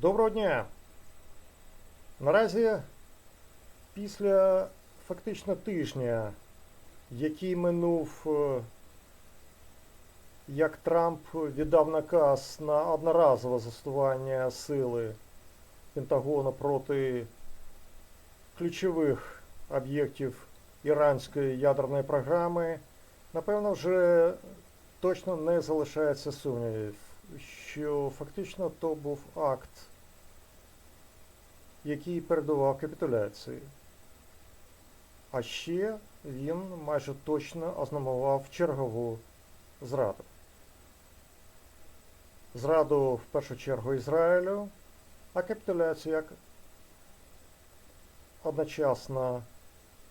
Доброго дня! Наразі після фактично тижня, який минув, е, як Трамп віддав наказ на одноразове застосування сили Пентагону проти ключових об'єктів іранської ядерної програми, напевно, вже точно не залишається сумнівів, що фактично то був акт, який передував капітуляції. А ще він майже точно ознамував чергову зраду. Зраду в першу чергу Ізраїлю, а капітуляцію як одночасно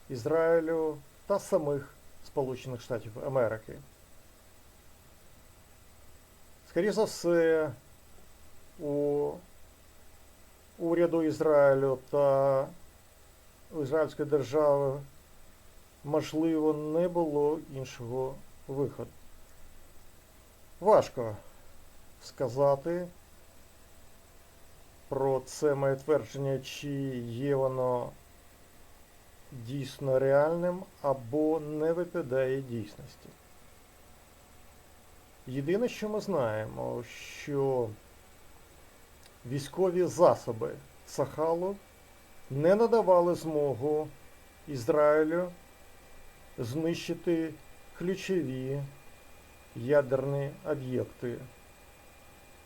Ізраїлю та самих Сполучених Штатів Америки. Скоріше за все, у уряду Ізраїлю та Ізраїльської держави можливо не було іншого виходу. Важко сказати про це моє твердження, чи є воно дійсно реальним або не випадає дійсності. Єдине, що ми знаємо, що військові засоби Сахалу не надавали змогу Ізраїлю знищити ключові ядерні об'єкти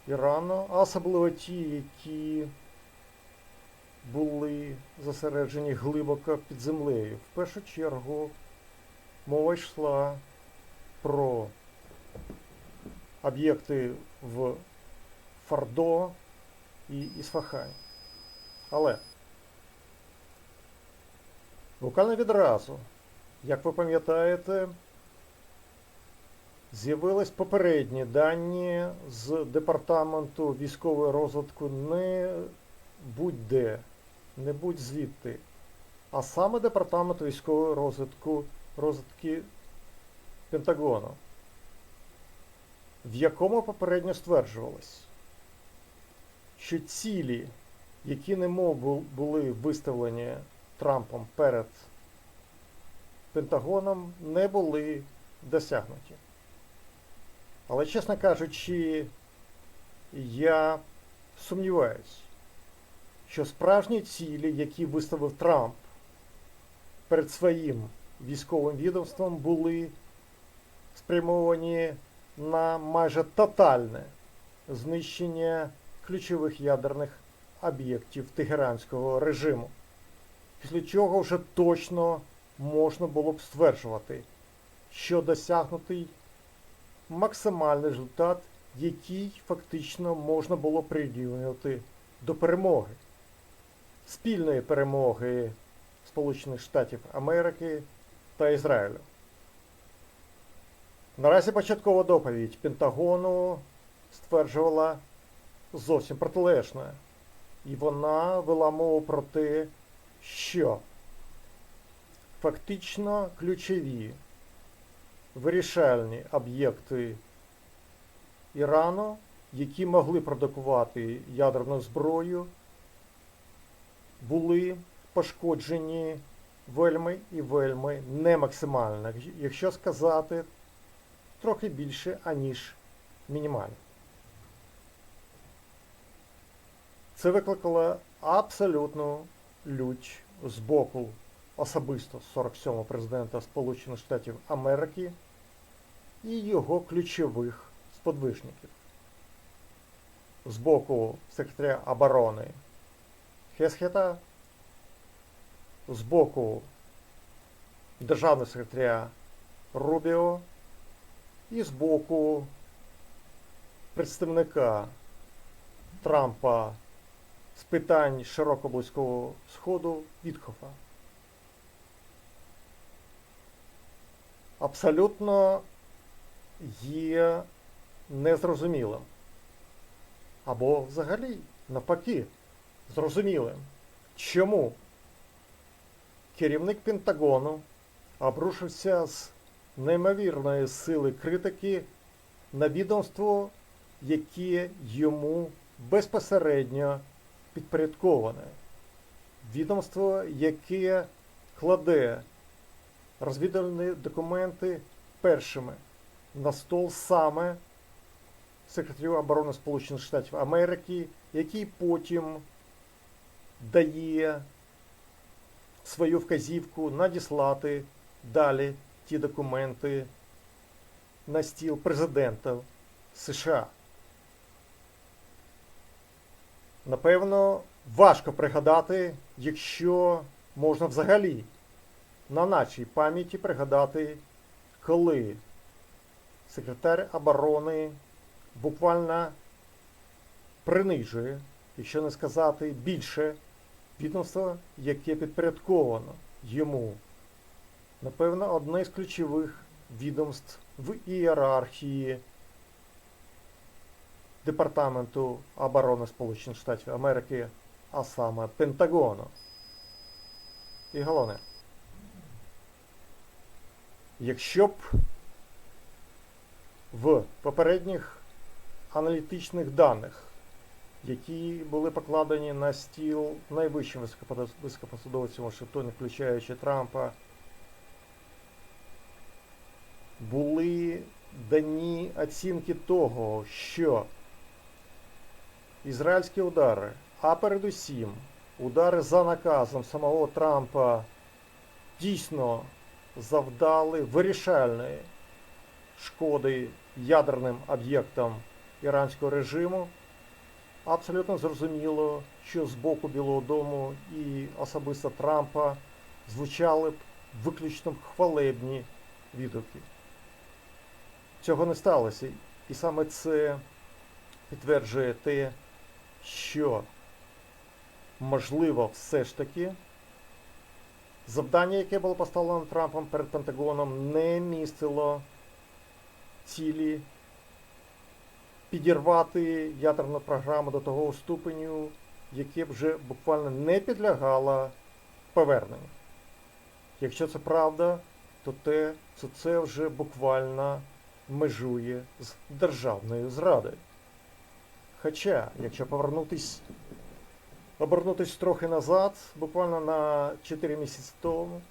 Ірану, особливо ті, які були зосереджені глибоко під землею. В першу чергу мова йшла про об'єкти в Фардо і Ісфахані. Але буквально відразу, як ви пам'ятаєте, з'явились попередні дані з департаменту військової розвитку не будь-де, не будь-звідти, а саме департаменту військової розвитку розвитки Пентагону в якому попередньо стверджувалось, що цілі, які не мов були виставлені Трампом перед Пентагоном, не були досягнуті. Але, чесно кажучи, я сумніваюсь, що справжні цілі, які виставив Трамп перед своїм військовим відомством, були спрямовані на майже тотальне знищення ключових ядерних об'єктів тегеранського режиму, після чого вже точно можна було б стверджувати, що досягнутий максимальний результат, який фактично можна було прирівнювати до перемоги, спільної перемоги Сполучених Штатів Америки та Ізраїлю. Наразі початкова доповідь Пентагону стверджувала зовсім протилежне. І вона вела мову про те, що фактично ключові вирішальні об'єкти Ірану, які могли продукувати ядерну зброю, були пошкоджені вельми і вельми не максимально. Якщо сказати трохи більше, аніж мінімально. Це викликало абсолютну лють з боку особисто 47-го президента Сполучених Штатів Америки і його ключових сподвижників. З боку секретаря оборони Хесхета, з боку державного секретаря Рубіо і з боку представника Трампа з питань широко близького Сходу Вітхофа. Абсолютно є незрозумілим. Або взагалі, навпаки, зрозумілим, чому керівник Пентагону обрушився з неймовірної сили критики на відомство, яке йому безпосередньо підпорядковане. Відомство, яке кладе розвідувальні документи першими на стол саме секретарю оборони Сполучених Штатів Америки, який потім дає свою вказівку надіслати далі ті документи на стіл президента США. Напевно, важко пригадати, якщо можна взагалі на нашій пам'яті пригадати, коли секретар оборони буквально принижує, якщо не сказати більше, відомство, яке підпорядковано йому. Напевно, одне з ключових відомств в ієрархії Департаменту оборони Сполучених Штатів Америки, а саме Пентагону. І головне, якщо б в попередніх аналітичних даних, які були покладені на стіл найвищим високопос- високопосадовцям Вашингтоні, включаючи Трампа, були дані оцінки того, що ізраїльські удари, а передусім удари за наказом самого Трампа дійсно завдали вирішальної шкоди ядерним об'єктам іранського режиму, абсолютно зрозуміло, що з боку Білого Дому і особисто Трампа звучали б виключно хвалебні відгуки. Цього не сталося. І саме це підтверджує те, що можливо все ж таки завдання, яке було поставлено Трампом перед Пентагоном, не містило цілі підірвати ядерну програму до того ступеню, яке вже буквально не підлягало поверненню. Якщо це правда, то те, то це вже буквально межує з державною зрадою. Хоча, якщо повернутись, обернутись трохи назад, буквально на 4 місяці тому,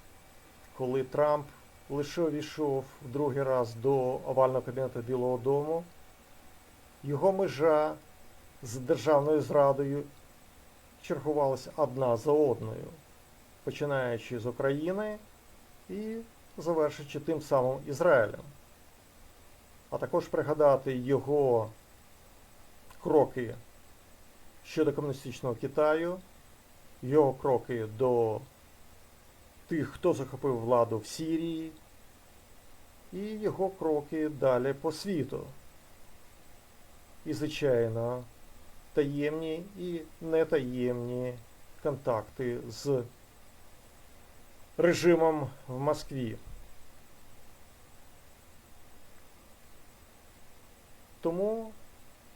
коли Трамп лише увійшов в другий раз до овального кабінету Білого Дому, його межа з державною зрадою чергувалася одна за одною, починаючи з України і завершуючи тим самим Ізраїлем. А також пригадати його кроки щодо комуністичного Китаю, його кроки до тих, хто захопив владу в Сирії, і його кроки далі по світу. І, звичайно, таємні і нетаємні контакти з режимом в Москві. Тому,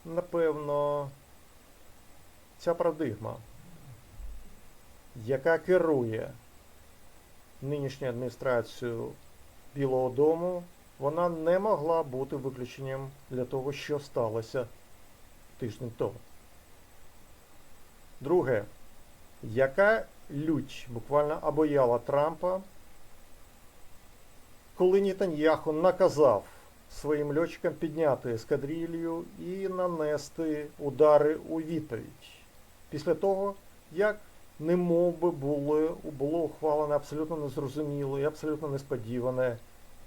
напевно, ця парадигма, яка керує нинішньою адміністрацією Білого Дому, вона не могла бути виключенням для того, що сталося тиждень тому. Друге, яка лють буквально обояла Трампа, коли Нетаньяху наказав своїм льотчикам підняти ескадрилью і нанести удари у відповідь. Після того, як немов би було, було ухвалене абсолютно незрозуміле і абсолютно несподіване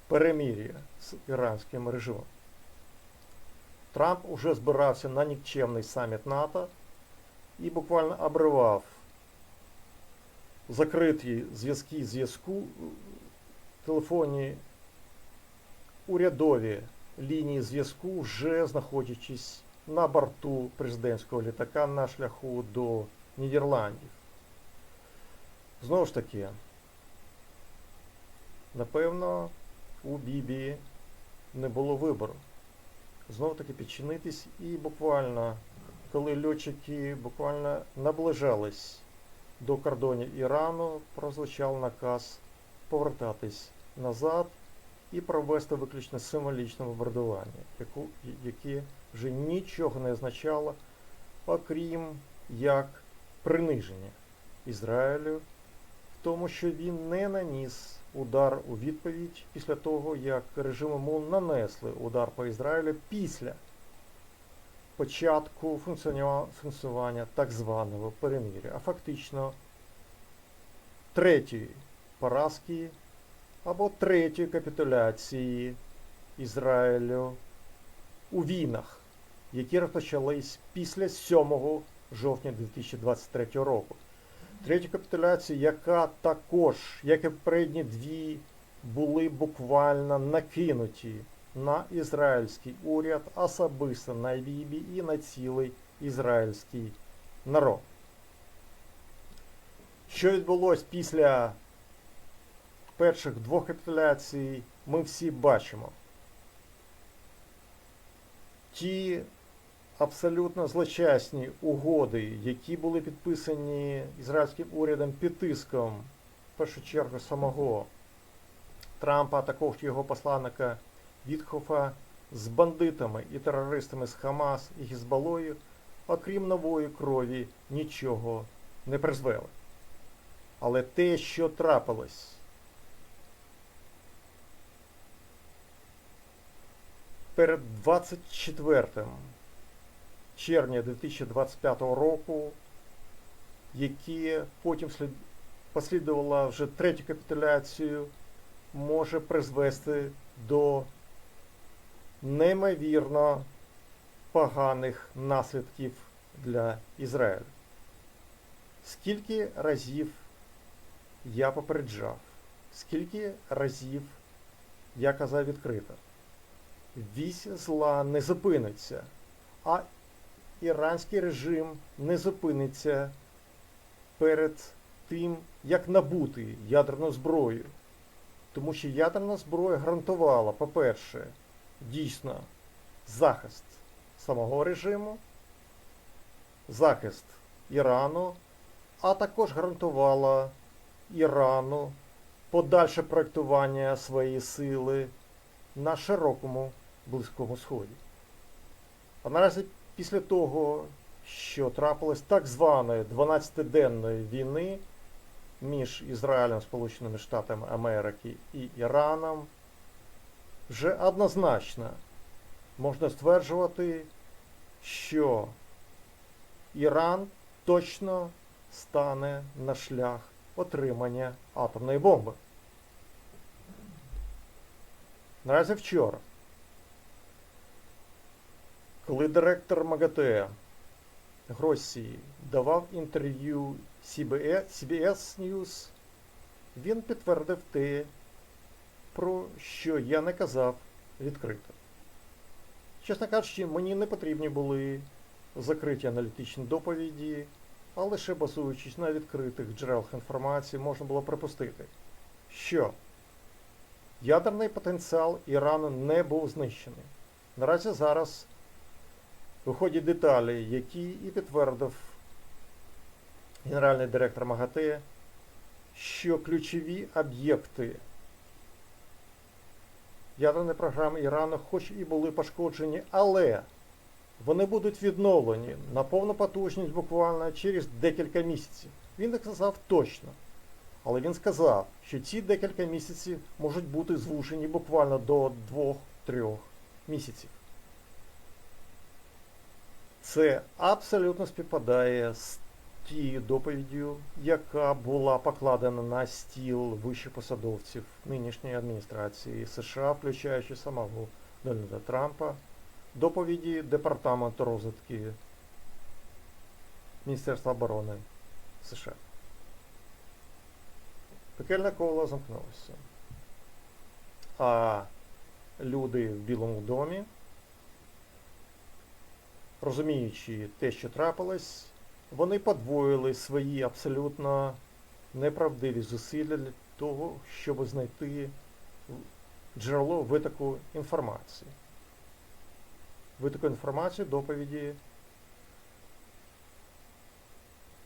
перемір'я з іранським режимом. Трамп уже збирався на нікчемний саміт НАТО і буквально обривав закриті зв'язки зв'язку, телефонні урядові лінії зв'язку, вже знаходячись на борту президентського літака на шляху до Нідерландів. Знову ж таки, напевно, у Бібі не було вибору. Знову таки підчинитись і буквально, коли льотчики буквально наближались до кордонів Ірану, прозвучав наказ повертатись назад і провести виключно символічне бомбардування, яке вже нічого не означало, окрім як приниження Ізраїлю в тому, що він не наніс удар у відповідь після того, як режим ОМОН нанесли удар по Ізраїлю після початку функціонування так званого перемир'я, а фактично третьої поразки або третьої капітуляції Ізраїлю у війнах, які розпочались після 7 жовтня 2023 року. Третя капітуляція, яка також, як і попередні дві, були буквально накинуті на ізраїльський уряд, особисто на Бібі і на цілий ізраїльський народ. Що відбулося після перших двох капітуляцій, ми всі бачимо. Ті абсолютно злочасні угоди, які були підписані ізраїльським урядом під тиском, в першу чергу, самого Трампа, а також його посланника Вітхофа з бандитами і терористами з Хамас і Гізбалою, окрім нової крові, нічого не призвели. Але те, що трапилось перед 24 червня 2025 року, які потім слід... послідувала вже третю капітуляцію, може призвести до неймовірно поганих наслідків для Ізраїлю. Скільки разів я попереджав, скільки разів я казав відкрито, вісь зла не зупиниться, а іранський режим не зупиниться перед тим, як набути ядерну зброю. Тому що ядерна зброя гарантувала, по-перше, дійсно захист самого режиму, захист Ірану, а також гарантувала Ірану подальше проєктування своєї сили на широкому Близькому Сході. А наразі після того, що трапилось так званої 12-денної війни між Ізраїлем, Сполученими Штатами Америки і Іраном, вже однозначно можна стверджувати, що Іран точно стане на шлях отримання атомної бомби. Наразі вчора, коли директор МАГАТЕ Гросії давав інтерв'ю CBS, News, він підтвердив те, про що я не казав відкрито. Чесно кажучи, мені не потрібні були закриті аналітичні доповіді, а лише базуючись на відкритих джерелах інформації, можна було припустити, що ядерний потенціал Ірану не був знищений. Наразі зараз виходять деталі, які і підтвердив генеральний директор МАГАТЕ, що ключові об'єкти ядерної програми Ірану хоч і були пошкоджені, але вони будуть відновлені на повну потужність буквально через декілька місяців. Він не сказав точно. Але він сказав, що ці декілька місяців можуть бути звужені буквально до 2-3 місяців. Це абсолютно співпадає з тією доповіддю, яка була покладена на стіл вищих посадовців нинішньої адміністрації США, включаючи самого Дональда Трампа, доповіді Департаменту розвитки Міністерства оборони США. Пекельне коло замкнулося. А люди в Білому домі, розуміючи те, що трапилось, вони подвоїли свої абсолютно неправдиві зусилля для того, щоб знайти джерело витоку інформації. Витоку інформації доповіді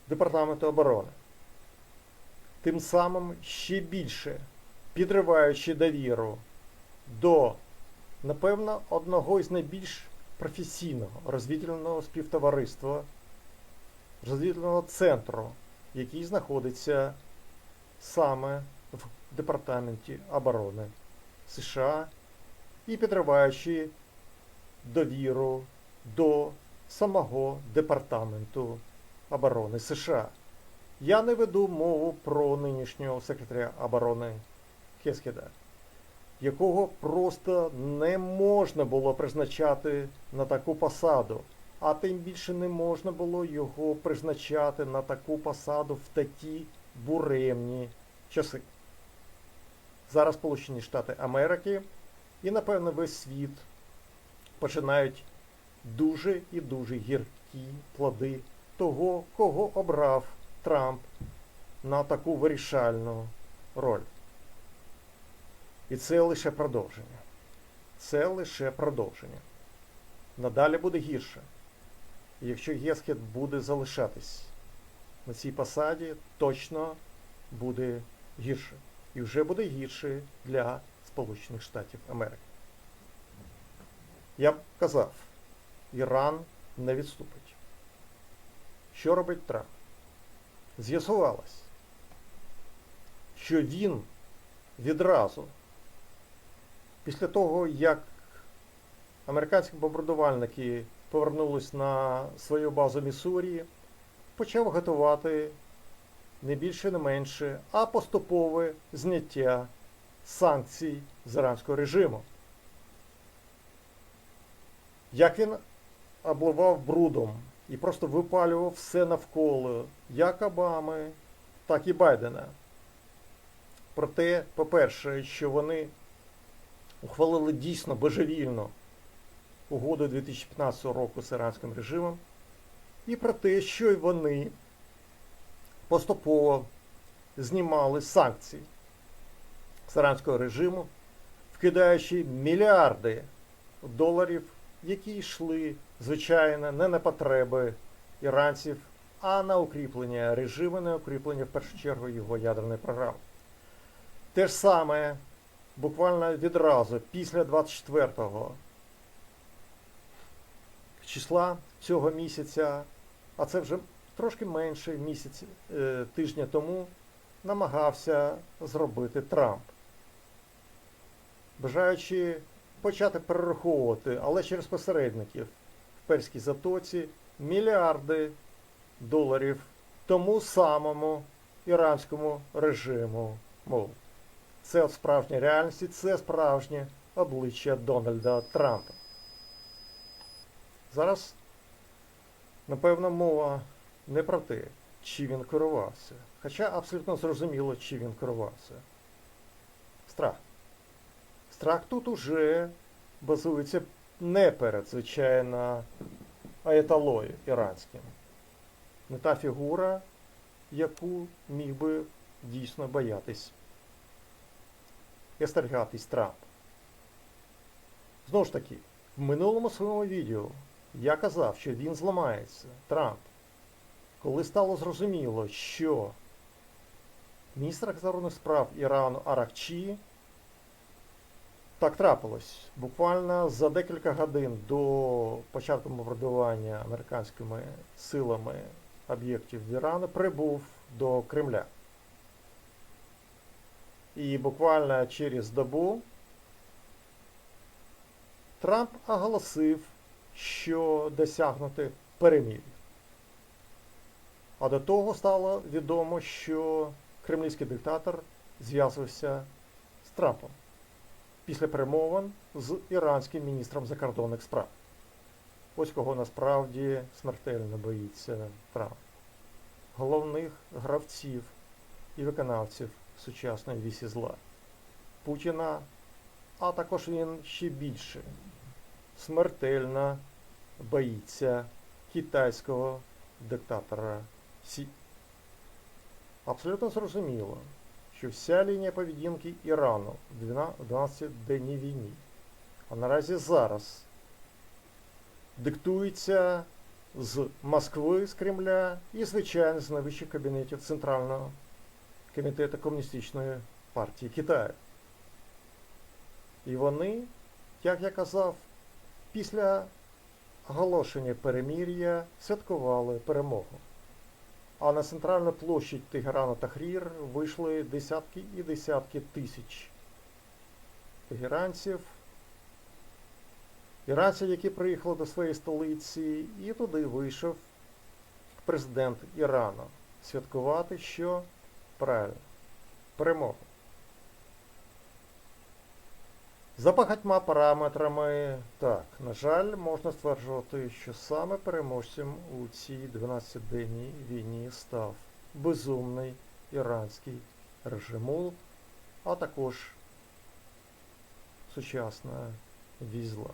Департаменту оборони. Тим самим ще більше підриваючи довіру до, напевно, одного із найбільш професійного розвідувального співтовариства розвідувального центру, який знаходиться саме в Департаменті оборони США і підриваючи довіру до самого Департаменту оборони США. Я не веду мову про нинішнього секретаря оборони Хескеда, якого просто не можна було призначати на таку посаду, а тим більше не можна було його призначати на таку посаду в такі буремні часи. Зараз Сполучені Штати Америки і, напевно, весь світ починають дуже і дуже гіркі плоди того, кого обрав Трамп на таку вирішальну роль. І це лише продовження. Це лише продовження. Надалі буде гірше. І якщо Гескет буде залишатись на цій посаді, точно буде гірше. І вже буде гірше для Сполучених Штатів Америки. Я б казав, Іран не відступить. Що робить Трамп? З'ясувалось, що він відразу, після того, як американські бомбардувальники повернулись на свою базу Міссурії, почав готувати не більше, не менше, а поступове зняття санкцій з іранського режиму. Як він обливав брудом і просто випалював все навколо як Обами, так і Байдена. Проте, по-перше, що вони ухвалили дійсно божевільно угоду 2015 року з іранським режимом, і про те, що й вони поступово знімали санкції з іранського режиму, вкидаючи мільярди доларів, які йшли, звичайно, не на потреби іранців, а на укріплення режиму, на укріплення в першу чергу його ядерної програми. Те ж саме буквально відразу після 24-го числа цього місяця, а це вже трошки менше місяць е, тижня тому, намагався зробити Трамп, бажаючи почати перераховувати, але через посередників в Перській затоці мільярди доларів тому самому іранському режиму. Мов, це от справжня реальність, це справжнє обличчя Дональда Трампа. Зараз, напевно, мова не про те, чи він керувався. Хоча абсолютно зрозуміло, чи він керувався. Страх. Страх тут уже базується не перед, звичайно, аєталою іранським. Не та фігура, яку міг би дійсно боятись і остерігатись Трамп. Знову ж таки, в минулому своєму відео я казав, що він зламається, Трамп, коли стало зрозуміло, що міністр закордонних справ Ірану Аракчі так трапилось. Буквально за декілька годин до початку бомбардування американськими силами об'єктів Ірану прибув до Кремля. І буквально через добу Трамп оголосив, що досягнути перемір'я. А до того стало відомо, що кремлівський диктатор зв'язувався з Трампом після перемовин з іранським міністром закордонних справ. Ось кого насправді смертельно боїться Трамп. Головних гравців і виконавців сучасної вісі зла. Путіна, а також він ще більше смертельно боїться китайського диктатора Сі. Абсолютно зрозуміло, що вся лінія поведінки Ірану в 12-денній війні, а наразі зараз диктується з Москви, з Кремля і, звичайно, з найвищих кабінетів Центрального комітету Комуністичної партії Китаю. І вони, як я казав, після оголошення перемір'я святкували перемогу. а на центральну площадь Тегерану Тахрір вийшли десятки і десятки тисяч тегеранців, іранців, які приїхали до своєї столиці, і туди вийшов президент Ірану святкувати, що правильно, перемогу. За багатьма параметрами, так, на жаль, можна стверджувати, що саме переможцем у цій 12-денній війні став безумний іранський режимул, а також сучасна візла.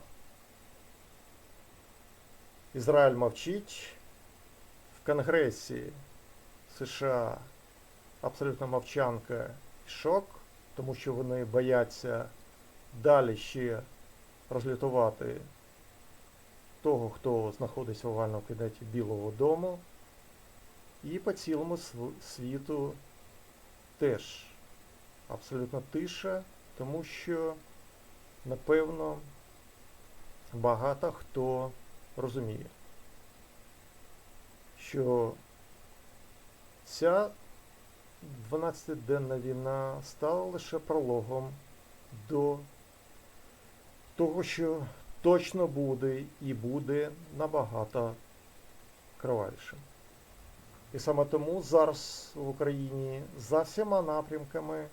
Ізраїль мовчить. В Конгресі США абсолютно мовчанка і шок, тому що вони бояться далі ще розлютувати того, хто знаходиться в овальному кабінеті Білого Дому. І по цілому світу теж абсолютно тиша, тому що, напевно, багато хто розуміє, що ця 12-денна війна стала лише прологом до того, що точно буде і буде набагато кровавішим. І саме тому зараз в Україні за всіма напрямками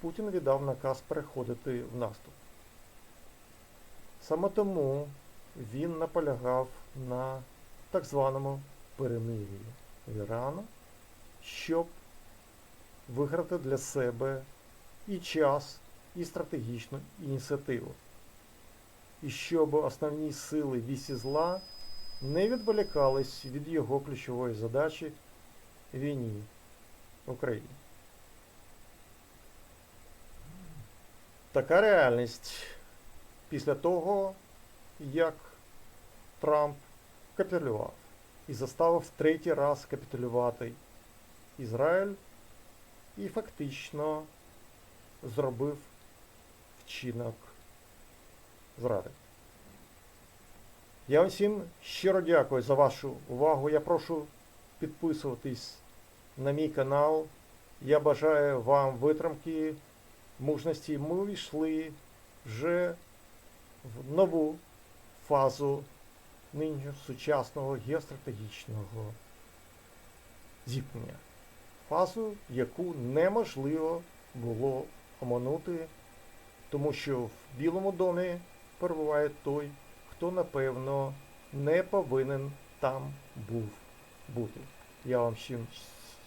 Путін віддав наказ переходити в наступ. Саме тому він наполягав на так званому перемир'ї Ірану, щоб виграти для себе і час, і стратегічну ініціативу. І щоб основні сили вісі зла не відволікались від його ключової задачі війні в Україні. Така реальність після того, як Трамп капітулював і заставив третій раз капітулювати Ізраїль і фактично зробив вчинок зради. Я всім щиро дякую за вашу увагу. Я прошу підписуватись на мій канал. Я бажаю вам витримки, мужності. Ми увійшли вже в нову фазу нинішнього сучасного геостратегічного зіткнення. Фазу, яку неможливо було оминути, тому що в Білому домі перебуває той, хто, напевно, не повинен там був бути. Я вам всім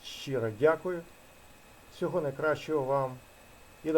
щиро дякую. Всього найкращого вам.